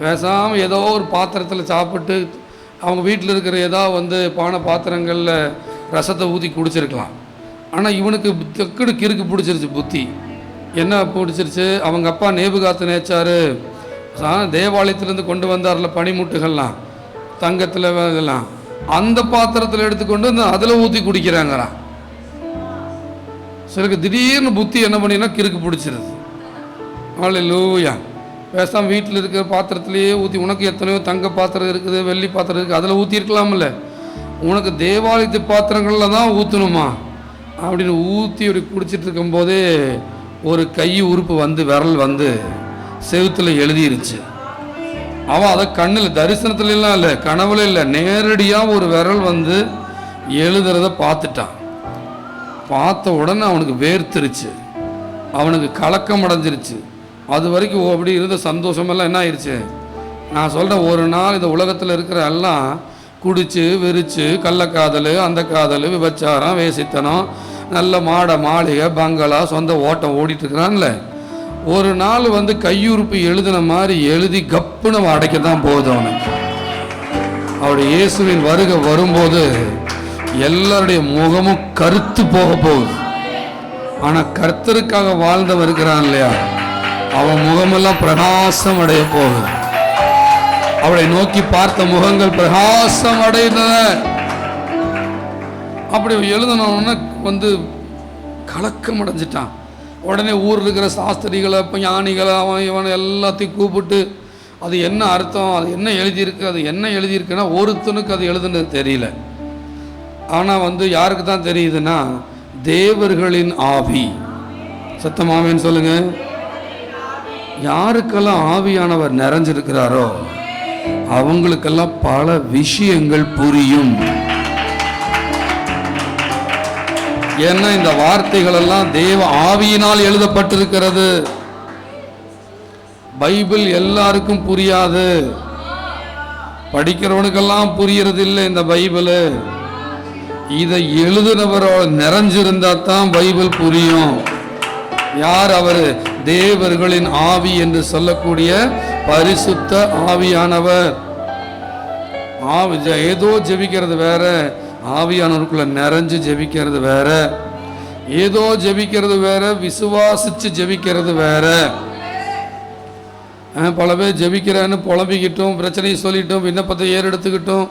பேசாமல் ஏதோ ஒரு பாத்திரத்தில் சாப்பிட்டு அவங்க வீட்டில் இருக்கிற ஏதோ வந்து பானை பாத்திரங்களில் ரசத்தை ஊற்றி குடிச்சிருக்கலாம். ஆனால் இவனுக்கு தெக்குடு கிறுக்கு பிடிச்சிருச்சு புத்தி. என்ன பிடிச்சிருச்சு? அவங்க அப்பா நேபுகாத்து நேச்சாரு. தேவாலயத்திலேருந்து கொண்டு வந்தார்ல பனிமுட்டுகள்லாம் தங்கத்தில் இதெல்லாம். அந்த பாத்திரத்தில் எடுத்துக்கொண்டு இந்த அதில் ஊற்றி குடிக்கிறாங்கிறான் சிலருக்கு திடீர்னு புத்தி என்ன பண்ணினா கிறுக்கு பிடிச்சிருது. லூயா பேசாமல் வீட்டில் இருக்கிற பாத்திரத்திலேயே ஊற்றி உனக்கு எத்தனையோ தங்க பாத்திரம் இருக்குது வெள்ளி பாத்திரம் இருக்குது அதில் ஊற்றிருக்கலாம்ல உனக்கு தேவாலயத்து பாத்திரங்களில் தான் ஊற்றணுமா அப்படின்னு ஊற்றி ஒரு குடிச்சிட்டு இருக்கும்போதே ஒரு கை உறுப்பு வந்து விரல் வந்து செவுத்தில் எழுதிருச்சு. அவன் அதை கண்ணில் தரிசனத்துலலாம் இல்லை கனவுல இல்லை நேரடியாக ஒரு விரல் வந்து எழுதுறத பார்த்துட்டான். பார்த்த உடனே அவனுக்கு வேர்த்துருச்சு. அவனுக்கு கலக்கம் அடைஞ்சிருச்சு அது வரைக்கும் ஓ- அப்படி இருந்த சந்தோஷமெல்லாம் என்ன ஆயிடுச்சு? நான் சொல்கிறேன் ஒரு நாள் இந்த உலகத்தில் இருக்கிற எல்லாம் குடிச்சு வெறிச்சு கள்ளக்காதல் அந்த காதல் விபச்சாரம் வேசித்தனம் நல்ல மாட மாளிகை பங்களா சொந்த ஓட்டம் ஓடிட்டு இருக்கிறான்ல. ஒரு நாள் வந்து கையுறுப்பு எழுதின மாதிரி எழுதி கப்புன்னு அவன் அடைக்க தான் போகுது அவனுக்கு. அவருடைய இயேசுவின் வருகை வரும்போது எல்லாருடைய முகமும் கருத்து போக போகுது. ஆனால் கர்த்தருக்காக வாழ்ந்தவன் இருக்கிறான் இல்லையா? அவன் முகமெல்லாம் பிரகாசம் அடைய போகுது அவளை நோக்கி பார்த்த முகங்கள் பிரகாசம் அடைந்தன அப்படி எழுதணும்னா வந்து கலக்கம் அடைஞ்சிட்டான் உடனே ஊரில் இருக்கிற சாஸ்திரிகளை இப்போ ஞானிகளை அவன் இவன் எல்லாத்தையும் கூப்பிட்டு அது என்ன அர்த்தம் அது என்ன எழுதியிருக்கு அது என்ன எழுதியிருக்குன்னா ஒருத்தனுக்கு அது எழுதுனது தெரியல. ஆனால் வந்து யாருக்கு தான் தெரியுதுன்னா தேவர்களின் ஆவி. சத்தமாவேன்னு சொல்லுங்கள் யாருக்கெல்லாம் ஆவியானவர் நிறைஞ்சிருக்கிறாரோ அவங்களுக்கெல்லாம் பல விஷயங்கள் புரியும். ஏன்னா இந்த வார்த்தைகள் எல்லாம் தேவ ஆவியினால் எழுதப்பட்டிருக்கிறது. பைபிள் எல்லாருக்கும் புரியாது. படிக்கிறவனுக்கெல்லாம் புரியறது இல்லை இந்த பைபிள். இதை எழுதினவரோட நிறைஞ்சிருந்தா தான் பைபிள் புரியும். யார் அவர்? தேவர்களின் ஆவி என்று சொல்லக்கூடிய பரிசுத்த ஆவியானவர். ஆவி ஜ- ஏதோ ஜெபிக்கிறது வேற ஆவியானவருக்குள்ள நிறைஞ்சு ஜெபிக்கிறது வேற ஏதோ ஜெபிக்கிறது வேற விசுவாசிச்சு ஜெபிக்கிறது வேற. பல பேர் ஜெபிக்கிறேன்னு புலம்பிக்கிட்டும் பிரச்சனையை சொல்லிட்டும் விண்ணப்பத்தை ஏறெடுத்துக்கிட்டும்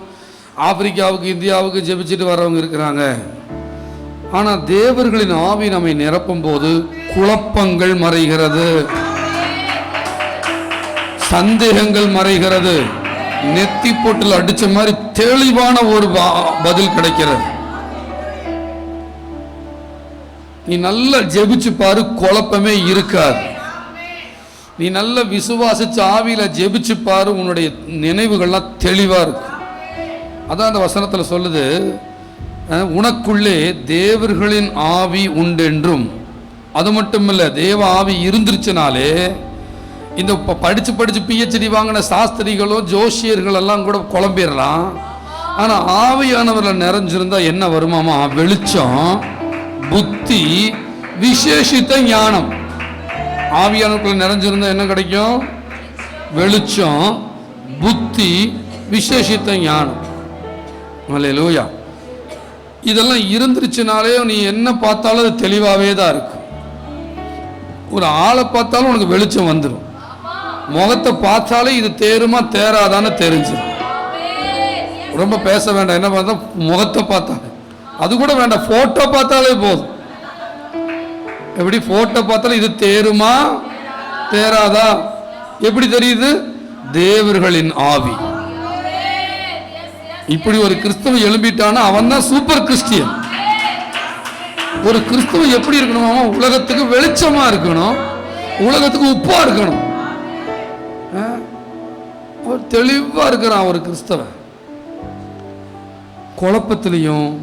ஆப்பிரிக்காவுக்கு இந்தியாவுக்கு ஜெபிச்சுட்டு வரவங்க இருக்கிறாங்க. ஆனால் தேவர்களின் ஆவி நம்மை நிரப்பும் போது குழப்பங்கள் மறைகிறது. சந்தேகங்கள் மறைகிறது. நெத்தி போட்டில் அடிச்ச மாதிரி தெளிவான ஒரு பதில் கிடைக்கிறது. நீ நல்லா ஜெபிச்சு பாரு குழப்பமே இருக்காது. நீ நல்ல விசுவாசிச்சு ஆவியில ஜெபிச்சு பாரு உன்னுடைய நினைவுகள்லாம் தெளிவா இருக்கும். அதான் அந்த வசனத்தில் சொல்லுது உனக்குள்ளே தேவர்களின் ஆவி உண்டென்றும் அது மட்டும் இல்லை தேவ ஆவி இருந்துருச்சுனாலே இந்த ப- படித்து படித்து பிஹெச்டி வாங்கின சாஸ்திரிகளும் ஜோசியர்கள் எல்லாம் கூட குழம்பிடலாம் ஆனால் ஆவியானவரில் நிறைஞ்சிருந்தா என்ன வருமாமா? வெளிச்சம் புத்தி விசேஷித்த ஞானம். ஆவியானவர்கள் நிறைஞ்சிருந்தா என்ன கிடைக்கும்? வெளிச்சம் புத்தி விசேஷித்த ஞானம். அல்லேலூயா இதெல்லாம் இருந்துருச்சுனாலே நீ என்ன பார்த்தாலும் அது தெளிவாகவே தான் இருக்கும். ஒரு ஆளை பார்த்தாலும் உனக்கு வெளிச்சம் வந்துடும் முகத்தை பார்த்தாலே இது தேருமா தேராதான்னு தெரிஞ்சிடும் ரொம்ப பேச வேண்டாம். என்ன பார்த்தா முகத்தை பார்த்தாலே. அது கூட வேண்டாம். ஃபோட்டோ பார்த்தாலே போதும். எப்படி போட்டோ பார்த்தாலும் இது தேருமா தேராதா? எப்படி தெரியுது? தேவர்களின் ஆவி. இப்படி ஒரு கிறிஸ்தவன் எழும்பிட்டான்னா அவன் தான் சூப்பர் கிறிஸ்டியன் ஒரு கிறிஸ்துவ எப்படி இருக்கணும் உலகத்துக்கு வெளிச்சமா இருக்கணும். உலகத்துக்கு உப்பா இருக்கணும். ஆ? தெளிவா இருக்கிறான் ஒரு கிறிஸ்தவன். குழப்பத்திலையும்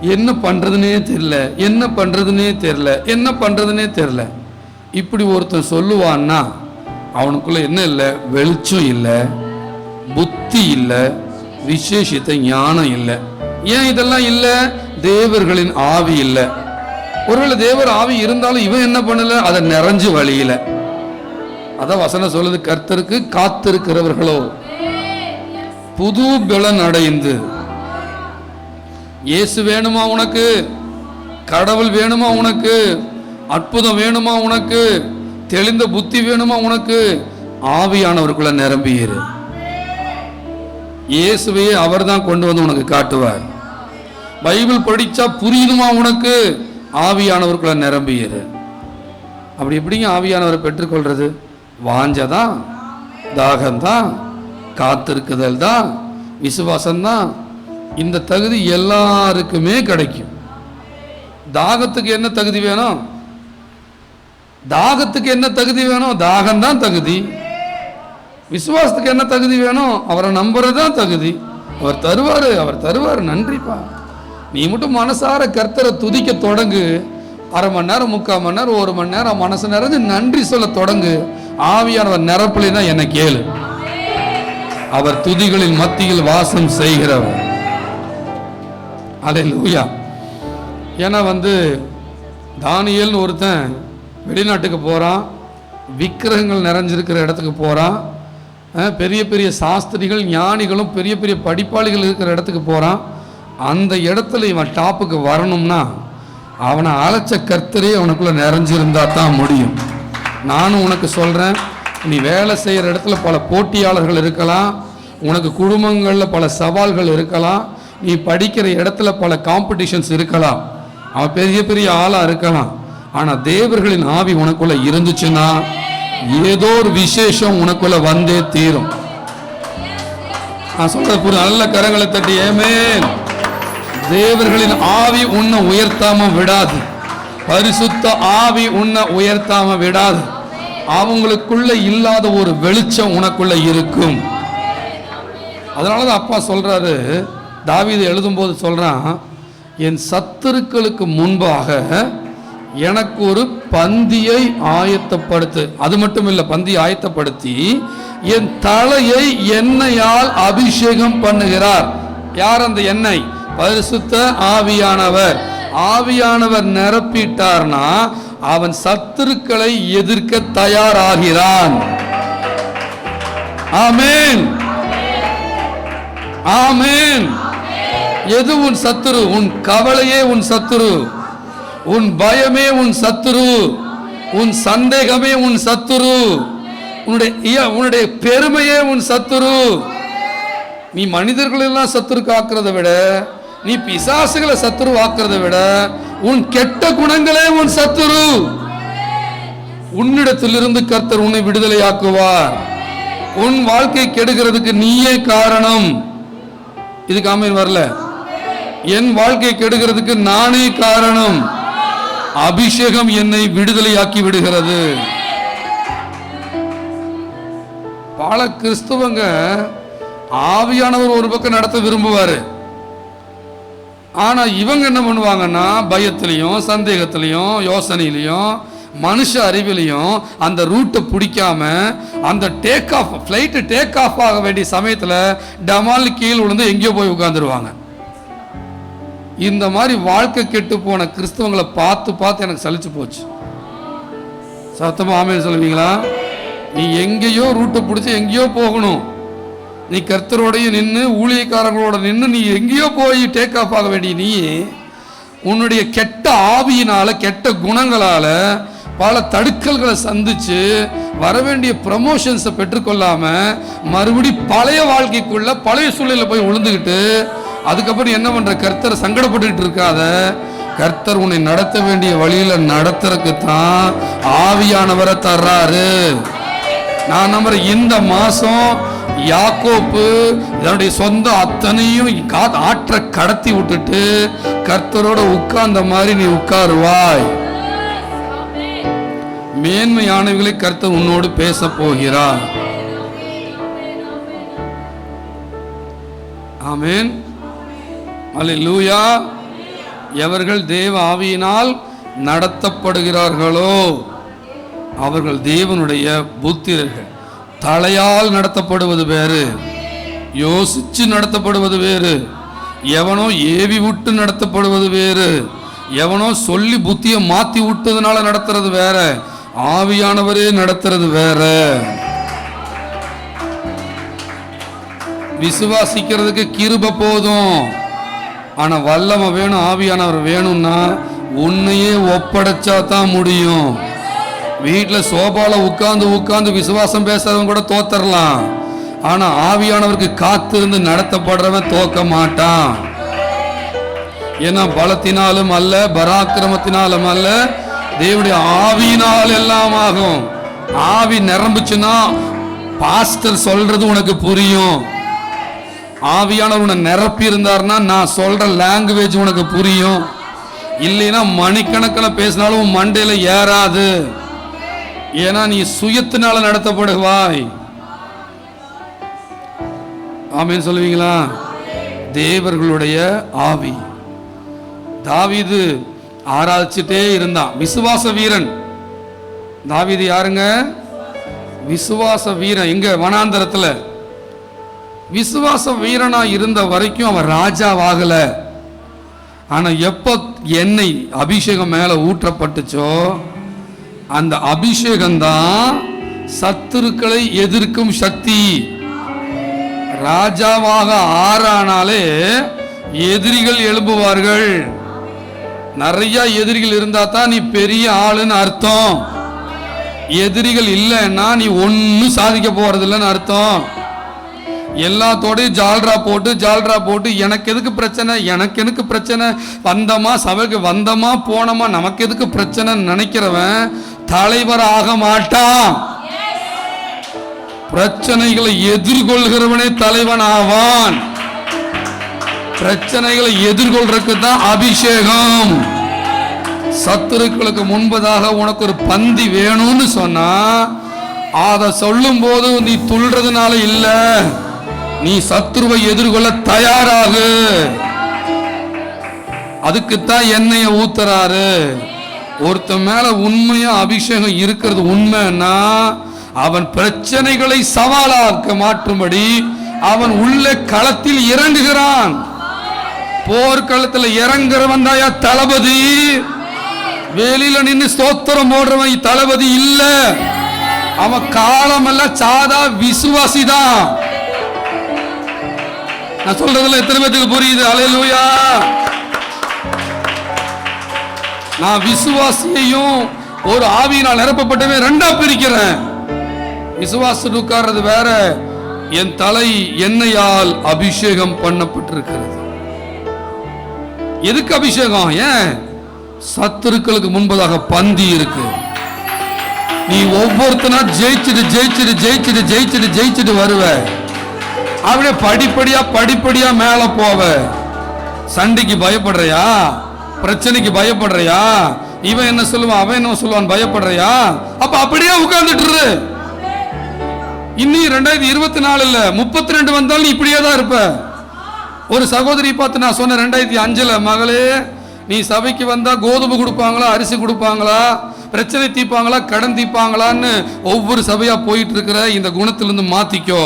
என்ன பண்றதுனே தெரியல என்ன பண்றதுனே தெரியல என்ன பண்றதுனே தெரியல. இப்படி ஒருத்தன் சொல்லுவான்னா அவனுக்குள்ள என்ன இல்லை? வெளிச்சம் இல்லை புத்தி இல்லை விசேஷித்த ஞானம் இல்லை. ஏன் இதெல்லாம் இல்லை? தேவர்களின் ஆவி இல்லை. ஒருவேளை தேவர் ஆவி இருந்தாலும் இவன் என்ன பண்ணல? அதை நிறைஞ்சு வழியில. அதான் வசனம் சொல்லுது கர்த்தருக்கு காத்திருக்கிறவர்களோ புது பலன் அடைந்து. இயேசு வேணுமா உனக்கு? கடவுள் வேணுமா உனக்கு? அற்புதம் வேணுமா உனக்கு? தெளிந்த புத்தி வேணுமா உனக்கு? ஆவியானவருக்குள்ள நிரம்பியிரு இயேசுவையே அவர்தான் கொண்டு வந்து உனக்கு காட்டுவார். பைபிள் படிச்சா புரியுதுமா உனக்கு? ஆவியானவருக்குள்ளே நிரம்பியது. அப்படி எப்படிங்க ஆவியானவரை பெற்றுக்கொள்றது? வாஞ்சதான் தாகம்தான் காத்திருக்குதல் தான் விசுவாசம்தான். இந்த தகுதி எல்லாருக்குமே கிடைக்கும். தாகத்துக்கு என்ன தகுதி வேணும்? தாகத்துக்கு என்ன தகுதி வேணும்? தாகம்தான் தகுதி. விசுவாசத்துக்கு என்ன தகுதி வேணும்? அவரை நம்புறது தான் தகுதி. அவர் தருவார் அவர் தருவார் நன்றிப்பா. நீ மட்டும் மனசார கர்த்தரை துதிக்க தொடங்கு. அரை மணி நேரம் முக்கால் மணி நேரம் ஒரு மணி நேரம் மனசு நிறைஞ்சு நன்றி சொல்ல தொடங்கு. ஆவியானவர் நிரப்பலினா என்ன கேளு. அவர் துதிகளின் மத்தியில் வாசம் செய்கிறவர். அதே லூயா ஏன்னா வந்து தானியல்னு ஒருத்தன் வெளிநாட்டுக்கு போகிறான் விக்கிரகங்கள் நிறைஞ்சிருக்கிற இடத்துக்கு போகிறான் பெரிய பெரிய சாஸ்திரிகள் ஞானிகளும் பெரிய பெரிய படிப்பாளிகள் இருக்கிற இடத்துக்கு போகிறான் அந்த இடத்துல இவன் டாப்புக்கு வரணும்னா அவனை அழைச்ச கர்த்தரே அவனுக்குள்ள நிறைஞ்சிருந்தா தான் முடியும். நானும் உனக்கு சொல்கிறேன் நீ வேலை செய்கிற இடத்துல பல போட்டியாளர்கள் இருக்கலாம் உனக்கு குடும்பங்களில் பல சவால்கள் இருக்கலாம் நீ படிக்கிற இடத்துல பல காம்படிஷன்ஸ் இருக்கலாம். அவன் பெரிய பெரிய ஆளாக இருக்கலாம். ஆனால் தேவர்களின் ஆவி உனக்குள்ள இருந்துச்சுன்னா ஏதோ ஒரு விசேஷம் உனக்குள்ள வந்தே தீரும். நான் சொல்கிற புரிய நல்ல கரங்களை தட்டி ஏமேன் தேவர்களின் ஆவி உன்னை உயர்த்தாம விடாது. பரிசுத்த ஆவி உன்னை உயர்த்தாம விடாது. அவங்களுக்குள்ள இல்லாத ஒரு வெளிச்சம் உனக்குள்ள இருக்கும். அதனாலதான் அப்பா சொல்றாரு எழுதும் எழுதும்போது சொல்றான் என் சத்துருக்களுக்கு முன்பாக எனக்கு ஒரு பந்தியை ஆயத்தப்படுத்து. அது மட்டும் இல்லை பந்தியை ஆயத்தப்படுத்தி என் தலையை எண்ணெயால் அபிஷேகம் பண்ணுகிறார். யார் அந்த எண்ணெய்? பரிசுத்த ஆவியானவர். ஆவியானவர் நிரப்பிட்டார்னா அவன் சத்துருக்களை எதிர்க்க தயாராகிறான். ஆமேன். ஆமேன். எது உன் சத்துரு? உன் கவலையே உன் சத்துரு. உன் பயமே உன் சத்துரு. உன் சந்தேகமே உன் சத்துரு. உன்னுடைய உன்னுடைய பெருமையே உன் சத்துரு. நீ மனிதர்கள் எல்லாம் சத்துரு காக்கிறத விட நீ பிசாசுகளை சத்துரு ஆக்கிறத விட உன் கெட்ட குணங்களே உன் சத்துரு. உன்னிடத்திலிருந்து கர்த்தர் உன்னை விடுதலையாக்குவார். உன் வாழ்க்கை கெடுகிறதுக்கு நீயே காரணம். இதுக்கு ஆமீன் வரல. என் வாழ்க்கை கெடுகிறதுக்கு நானே காரணம். அபிஷேகம் என்னை விடுதலையாக்கி விடுகிறது. பல கிறிஸ்துவங்க ஆவியானவர் ஒரு பக்கம் நடத்த விரும்புவாரு. ஆனால் இவங்க என்ன பண்ணுவாங்கன்னா பயத்திலையும் சந்தேகத்திலையும் யோசனையிலையும் மனுஷ அறிவிலையும் அந்த ரூட்டை பிடிக்காம அந்த take off flight take off ஆக வேண்டிய சமயத்தில் டமால் கீழ் விழுந்து எங்கேயோ போய் உட்காந்துருவாங்க இந்த மாதிரி வாழ்க்கை கெட்டு போன கிறிஸ்தவங்களை பார்த்து பார்த்து எனக்கு சலிச்சு போச்சு. சத்தமாக ஆமே சொல்லுவீங்களா? நீ எங்கேயோ ரூட்டை பிடிச்சி எங்கேயோ போகணும். நீ கர்த்தரோடைய நின்று ஊழியக்காரங்களோட நின்று நீ எங்கேயோ போய் டேக் ஆஃப் ஆக வேண்டிய நீ உன்னுடைய கெட்ட ஆவியினால கெட்ட குணங்களால பல தடுக்கல்களை சந்திச்சு வர வேண்டிய ப்ரமோஷன்ஸை பெற்றுக்கொள்ளாம மறுபடி பழைய வாழ்க்கைக்குள்ள பழைய சூழ்நிலை போய் விழுந்துக்கிட்டு அதுக்கப்புறம் என்ன பண்ற? கர்த்தரை சங்கடப்பட்டுக்கிட்டு இருக்காத. கர்த்தர் உன்னை நடத்த வேண்டிய வழியில நடத்துறதுக்கு தான் ஆவியானவரை தர்றாரு. நான் நம்புறேன் இந்த மாசம் யாக்கோப்பு தன்னுடைய சொந்த அத்தனையும் ஆற்ற கடத்தி விட்டுட்டு கர்த்தரோட உட்கார்ந்த மாதிரி நீ உட்காருவாய். மேன்மையானவர்களை கர்த்தர் உன்னோடு பேச போகிறார். அல்ல லூயா எவர்கள் தேவ ஆவியினால் நடத்தப்படுகிறார்களோ அவர்கள் தேவனுடைய புத்திரர்கள். தலையால் நடத்தப்படுவது வேறு. யோசிச்சு நடத்தப்படுவது வேறு. எவனோ ஏவி விட்டு நடத்தப்படுவது வேறு. எவனோ சொல்லி புத்தியை மாத்தி விட்டதுனால நடத்துறது வேற. ஆவியானவரே நடத்துறது வேற. விசுவாசிக்கிறதுக்கு கிருப போதும். ஆனா வல்லமை வேணும் ஆவியானவர் வேணும்னா உன்னையே ஒப்படைச்சா தான் முடியும். வீட்டில் சோபாவில் உட்காந்து உட்காந்து விசுவாசம் பேசுறவங்க கூட தோத்தரலாம். ஆனால் ஆவியானவருக்கு காத்திருந்து நடத்தப்படுறவன் தோக்க மாட்டான். ஏன்னா பலத்தினாலும் அல்ல பராக்கிரமத்தினாலும் அல்ல தேவனுடைய ஆவியினால் எல்லாம் ஆகும். ஆவி நிரம்பிச்சுன்னா பாஸ்டர் சொல்றது உனக்கு புரியும். ஆவியானவர் உன்னை நிரப்பி இருந்தாருன்னா நான் சொல்ற லாங்குவேஜ் உனக்கு புரியும். இல்லைன்னா மணிக்கணக்கில் பேசினாலும் உன் ஏறாது. ஏன்னா நீ சுயத்தினால நடத்தப்படுவாய். ஆமேன்னு சொல்லுவீங்களா? தேவர்களுடைய ஆவி. தாவீது ஆராய்ச்சிட்டே இருந்தான். விசுவாச வீரன். தாவிது யாருங்க? விசுவாச வீரன். எங்க வனாந்தரத்துல. விசுவாச வீரனா இருந்த வரைக்கும் அவன் ராஜாவாகல. ஆனா எப்ப எண்ணெய் அபிஷேகம் மேல ஊற்றப்பட்டுச்சோ அந்த அபிஷேகம் தான் சத்துருக்களை எதிர்க்கும் சக்தி. ராஜாவாக ஆறானாலே எதிரிகள் எழும்புவார்கள். நிறைய எதிரிகள் இருந்தா தான் நீ பெரிய ஆளுன்னு அர்த்தம். எதிரிகள் இல்லைன்னா நீ ஒன்றும் சாதிக்க போறதில்லைன்னு அர்த்தம். எல்லாத்தோடையும் ஜால்ரா போட்டு ஜால்ரா போட்டு எனக்கு எதுக்கு பிரச்சனை? எனக்கு எதுக்கு பிரச்சனை? வந்தமா சபைக்கு வந்தமா போனோமா நமக்கு எதுக்கு பிரச்சனை நினைக்கிறவன் தலைவர் ஆக மாட்டான். பிரச்சனைகளை எதிர்கொள்கிறவனே தலைவன் ஆவான் பிரச்சனைகளை எதிர்கொள்றதுக்கு தான் அபிஷேகம். சத்துருக்களுக்கு முன்பதாக உனக்கு ஒரு பந்தி வேணும்னு சொன்னா அதை சொல்லும் போது நீ துள்றதுனால இல்லை. நீ சத்ருவை எதிர்கொள்ள தயாராகு. அதுக்குத்தான் எண்ணெய ஊத்துறாரு. ஒருத்தன் மேல உண்மையா அபிஷேகம் இருக்கிறது உண்மைன்னா அவன் பிரச்சனைகளை சவாலாக்க மாற்றும்படி அவன் உள்ள களத்தில் இறங்குகிறான். போர்க்களத்தில் இறங்குறவன் தாயா தளபதி. வெளியில நின்னு ஸ்தோத்திரம் போடுறவன் தளபதி இல்ல. அவன் காலமெல்லாம் சாதா விசுவாசி தான் நான் சொல்றதுல எத்தனை பேத்துக்கு புரியுது? அலையலூயா நான் விசுவாசியையும் ஒரு ஆவியினால் நிரப்பப்பட்டவன் ரெண்டா பிரிக்கிறேன். விசுவாசம் உட்கார்றது வேற என் தலை எண்ணெயால் அபிஷேகம் பண்ணப்பட்டிருக்கிறது. எதுக்கு அபிஷேகம்? ஏன்? சத்துருக்களுக்கு முன்பதாக பந்தி இருக்கு. நீ ஒவ்வொருத்தனா ஜெயிச்சுட்டு ஜெயிச்சுட்டு ஜெயிச்சுட்டு ஜெயிச்சுட்டு ஜெயிச்சுட்டு வருவ. அப்படியே படிப்படியா படிப்படியா மேல போவ. சண்டைக்கு பயப்படுறியா? பிரச்சனைக்கு பயப்படுறியா? இவன் என்ன சொல்லுவான் அவன் என்ன சொல்லுவான் பயப்படுறியா? அப்ப அப்படியே உட்கார்ந்துட்டு இரு. ரெண்டாயிரத்தி இருபத்தி நாலு இல்ல முப்பத்தி ரெண்டு வந்தாலும் நீ இப்படியே தான் இருப்ப. ஒரு சகோதரி பார்த்து நான் சொன்னேன் ரெண்டாயிரத்தி அஞ்சுல மகளே நீ சபைக்கு வந்தா கோதுமை கொடுப்பாங்களா அரிசி கொடுப்பாங்களா பிரச்சனை தீர்ப்பாங்களா கடன் தீர்ப்பாங்களான்னு ஒவ்வொரு சபையா போயிட்டு இருக்கிற இந்த குணத்திலிருந்து மாத்திக்கோ.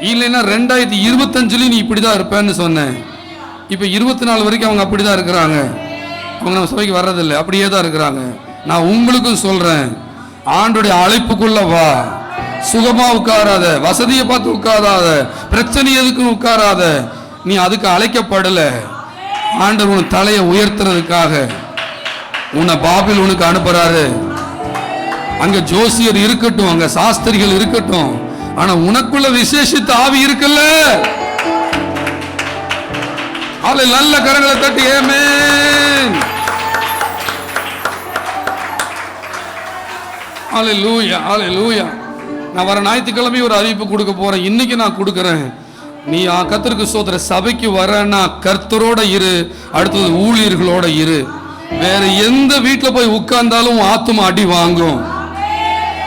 இல்லைன்னா ரெண்டாயிரத்தி இருபத்தஞ்சுலேயும் நீ இப்படி தான் இருப்பேன்னு சொன்னேன். இப்போ இருபத்தி நாலு வரைக்கும் அவங்க அப்படிதான் இருக்கிறாங்க. அவங்க நம்ம சபைக்கு வர்றதில்லை. அப்படியே தான் இருக்கிறாங்க. நான் உங்களுக்கும் சொல்கிறேன் ஆண்டுடைய அழைப்புக்குள்ள வா. சுகமா உட்காராத. வசதியை பார்த்து உட்காராத. பிரச்சனை எதுக்கும் உட்காராத. நீ அதுக்கு அழைக்கப்படல. ஆண்டவர் உன் தலையை உயர்த்துறதுக்காக உன்னை பாபில் உனக்கு அனுப்புறாரு. அங்க ஜோசியர் இருக்கட்டும் அங்க சாஸ்திரிகள் இருக்கட்டும். ஆனா உனக்குள்ள விசேஷித்த ஆவி இருக்குல்ல? அவளை நல்ல கரங்களை தட்டி லூயா ஹalleluya லூயா நான் வர ஞாயிற்றுக்கிழமை ஒரு அறிவிப்பு கொடுக்க போறேன். இன்னைக்கு நான் கொடுக்குறேன். நீ ஆ சோதர சபைக்கு வரனா கர்த்தரோட இரு அடுத்தது ஊழியர்களோட இரு. வேற எந்த வீட்டில் போய் உட்கார்ந்தாலும் உன் ஆத்துமா அடி வாங்கும்.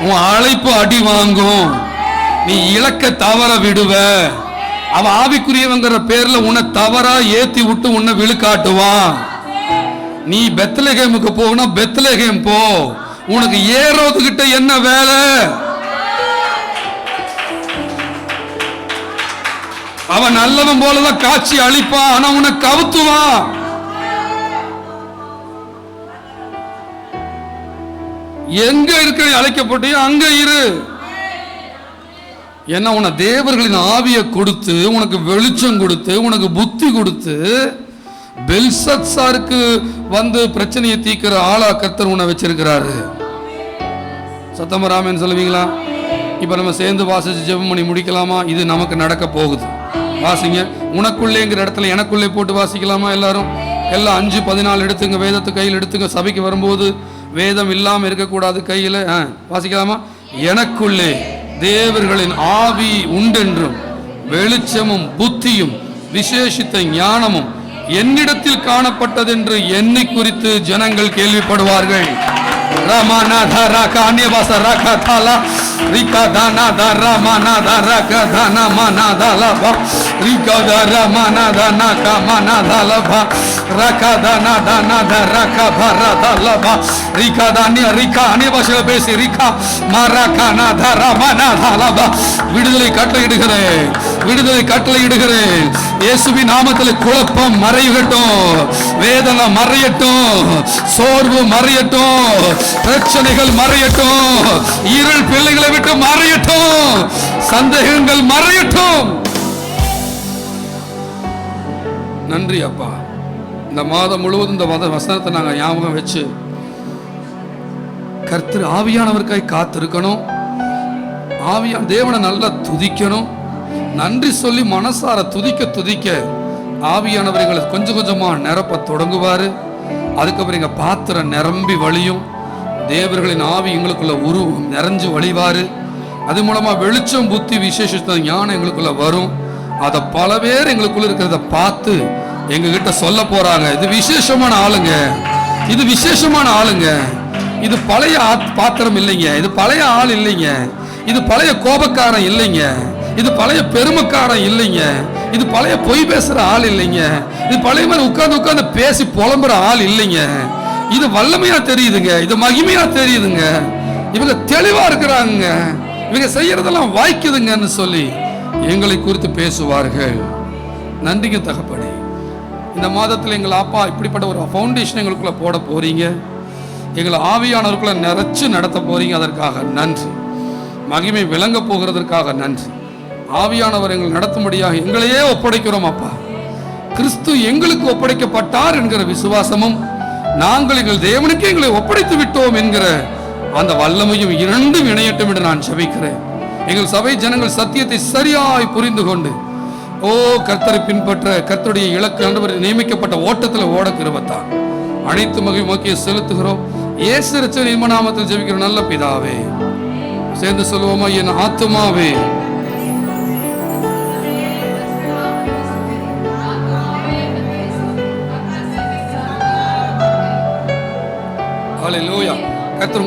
உன் அழைப்பு அடி வாங்கும். நீ இலக்க தவற விடுவ. அவன் ஆவிக்குரியவங்கிற பேர்ல உன்னை தவறா ஏத்தி விட்டு உன்னை விழுக்காட்டுவான் நீ பெத்லகேமுக்கு போகணும்னா பெத்லகேம் போ. உனக்கு ஏறோது கிட்ட என்ன வேலை? அவன் நல்லவன் போலதான் காட்சி அளிப்பான் ஆனா உன்னை கவுத்துவான் எங்க இருக்க அழைக்கப்பட்டியோ அங்க இரு. ஏன்னா உன தேவர்களின் ஆவியை கொடுத்து உனக்கு வெளிச்சம் கொடுத்து உனக்கு புத்தி கொடுத்து பெல்சத்சாருக்கு வந்து பிரச்சனையை தீர்க்கிற ஆளா கர்த்தர் உன்னை வச்சிருக்கிறாரு. சத்தமராமன் சொல்லுவீங்களா? இப்போ நம்ம சேர்ந்து வாசிச்சு ஜெபம் பண்ணி முடிக்கலாமா? இது நமக்கு நடக்க போகுது. வாசிங்க. உனக்குள்ளேங்கிற இடத்துல எனக்குள்ளே போட்டு வாசிக்கலாமா எல்லாரும்? எல்லாம் அஞ்சு பதினாலு எடுத்துங்க வேதத்தை கையில் எடுத்துங்க. சபைக்கு வரும்போது வேதம் இல்லாமல் இருக்கக்கூடாது கையில். ஆ வாசிக்கலாமா? எனக்குள்ளே. தேவர்களின் ஆவி உண்டென்றும் வெளிச்சமும் புத்தியும் விசேஷித்த ஞானமும் என்னிடத்தில் காணப்பட்டதென்று என்னை குறித்து ஜனங்கள் கேள்விப்படுவார்கள். ரமநாத ரக அந்நியபாச ரக தாலா ரிகா தானா தர மனாத ரக தன மனாத லபா ரிகா தர மனாத நக மனாத லபா ரக தன தன த ரக பரத லபா ரிகா தானிய ரிகா அந்நிய பாஷையில பேசி ரிகா மரக நத ரமனாத லபா விடுதலை கட்டளையிடுகிறேன் விடுதலை கட்டளையிடுகிறேன். இயேசுவின் நாமத்தில் குழப்பம் மறையட்டும் வேதனை மறையட்டும் சோர்வு மறையட்டும். பிரச்சனைகள் மறையட்டும். இருள் பிள்ளைகளை விட்டு மறையட்டும். சந்தேகங்கள் மறையட்டும். நன்றி அப்பா. இந்த மாதம் முழுவதும் இந்த வத வசனத்தை நாங்கள் ஞாபகம் வச்சு கர்த்தர் ஆவியானவருக்காய் காத்திருக்கணும். ஆவியா தேவனை நல்லா துதிக்கணும். நன்றி சொல்லி மனசார துதிக்க துதிக்க ஆவியானவர் எங்களை கொஞ்சம் கொஞ்சமா நிரப்ப தொடங்குவாரு. அதுக்கப்புறம் எங்க பாத்திரம் நிரம்பி வழியும். தேவர்களின் ஆவி எங்களுக்குள்ள உருவம் நிறைஞ்சு வழிவாரு அது மூலமா வெளிச்சம் புத்தி விசேஷத்த ஞானம் எங்களுக்குள்ள வரும். அதை பல பேர் எங்களுக்குள்ள இருக்கிறத பார்த்து எங்க கிட்ட சொல்ல போறாங்க. இது விசேஷமான ஆளுங்க. இது விசேஷமான ஆளுங்க. இது பழைய ஆத்- பாத்திரம் இல்லைங்க. இது பழைய ஆள் இல்லைங்க. இது பழைய கோபக்காரன் இல்லைங்க. இது பழைய பெருமைக்காரன் இல்லைங்க. இது பழைய பொய் பேசுற ஆள் இல்லைங்க. இது பழைய மாதிரி உட்கார்ந்து உட்கார்ந்து பேசி புலம்புற ஆள் இல்லைங்க. இது வல்லமையா தெரியுதுங்க. இது மகிமையா தெரியுதுங்க. இவங்க தெளிவா இருக்கிறாங்க. இவங்க செய்யறதெல்லாம் வாய்க்குதுங்கன்னு சொல்லி எங்களை குறித்து பேசுவார்கள். நன்றிங்க தகப்படி இந்த மாதத்தில் எங்கள் அப்பா இப்படிப்பட்ட ஒரு ஃபவுண்டேஷன் எங்களுக்குள்ள போட போறீங்க. எங்களை ஆவியானவருக்குள்ள நிறைச்சு நடத்த போறீங்க. அதற்காக நன்றி. மகிமை விளங்க போகிறதற்காக நன்றி. ஆவியானவர் எங்கள் நடத்தும்படியாக எங்களையே ஒப்படைக்கிறோம் அப்பா. கிறிஸ்து எங்களுக்கு ஒப்படைக்கப்பட்டார் என்கிற விசுவாசமும் நாங்கள் எங்கள் தேவனுக்கு எங்களை ஒப்படைத்து விட்டோம் என்கிற அந்த வல்லமையும் இரண்டும் இணையட்டும் என்று நான் செபிக்கிறேன் எங்கள் சபை ஜனங்கள் சத்தியத்தை சரியாய் புரிந்து கொண்டு ஓ கர்த்தரை பின்பற்ற கர்த்தருடைய இலக்கு ஆண்டவர் நியமிக்கப்பட்ட ஓட்டத்தில் ஓட கிருபத்தான் அனைத்து மகிழ் நோக்கிய செலுத்துகிறோம். ஏசு ரச்சனை நாமத்தில் ஜெபிக்கிற நல்ல பிதாவே சேர்ந்து சொல்லுவோமா என் ஆத்துமாவே ஹalleluya லூயா உங்களை